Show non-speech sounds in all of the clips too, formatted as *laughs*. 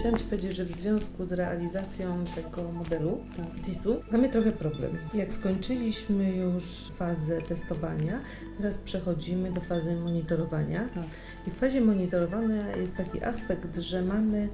chciałam Ci powiedzieć, że w związku z realizacją tego modelu Tak. TIS-u mamy trochę problem. Jak skończyliśmy już fazę testowania, teraz przechodzimy do fazy monitorowania. Tak. I w fazie monitorowania jest taki aspekt, że mamy,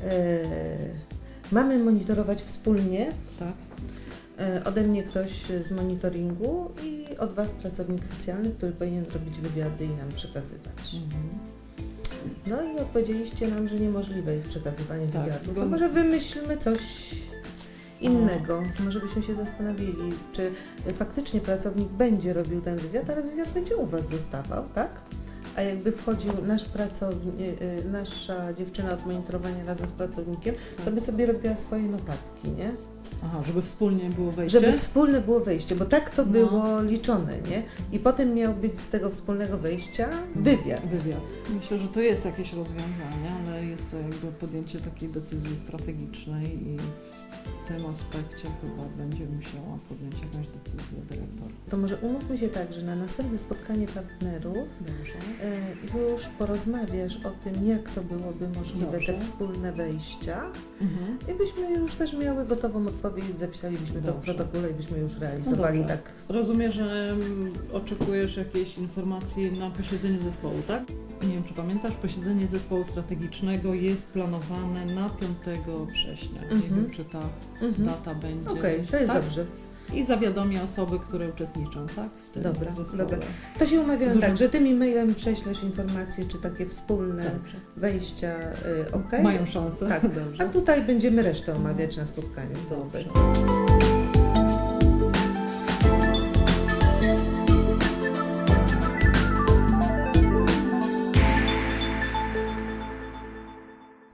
e, mamy monitorować wspólnie. Tak. E, ode mnie ktoś z monitoringu i od Was pracownik socjalny, który powinien robić wywiady i nam przekazywać. Mhm. No i odpowiedzieliście nam, że niemożliwe jest przekazywanie Tak, wywiadów. To może wymyślmy coś innego. Może byśmy się zastanowili, czy faktycznie pracownik będzie robił ten wywiad, ale wywiad będzie u Was zostawał, tak? A jakby wchodził nasz pracownik, nasza dziewczyna od monitorowania razem z pracownikiem, to by sobie robiła swoje notatki, nie? Aha, żeby wspólnie było wejście. Żeby wspólne było wejście, bo tak to No. było liczone, nie? I potem miał być z tego wspólnego wejścia wywiad. Wywiad. Myślę, że to jest jakieś rozwiązanie, ale jest to jakby podjęcie takiej decyzji strategicznej i tym aspekcie chyba będzie musiała podjąć jakąś decyzję dyrektor. To może umówmy się tak, że na następne spotkanie partnerów Dobrze. e, już porozmawiasz o tym, jak to byłoby możliwe, Dobrze. te wspólne wejścia. Mhm. I byśmy już też miały gotową odpowiedź, zapisalibyśmy to w Dobrze. protokole i byśmy już realizowali dobrze. tak. Rozumiem, że mm, oczekujesz jakiejś informacji na posiedzeniu zespołu, tak? Nie wiem, czy pamiętasz, posiedzenie zespołu strategicznego jest planowane na 5 września. Nie Mhm. wiem, czy ta Mhm. data będzie. Okej, to jest tak? dobrze. I zawiadomię osoby, które uczestniczą, tak? W tym Dobra, zespole. dobra. To się umawiamy Zresztą- tak, że tym e-mailem prześlesz informacje, czy takie wspólne Dobrze. wejścia y, ok. Mają szansę. Tak. *laughs* A Dobrze. tutaj będziemy resztę omawiać na spotkaniu. Dobrze.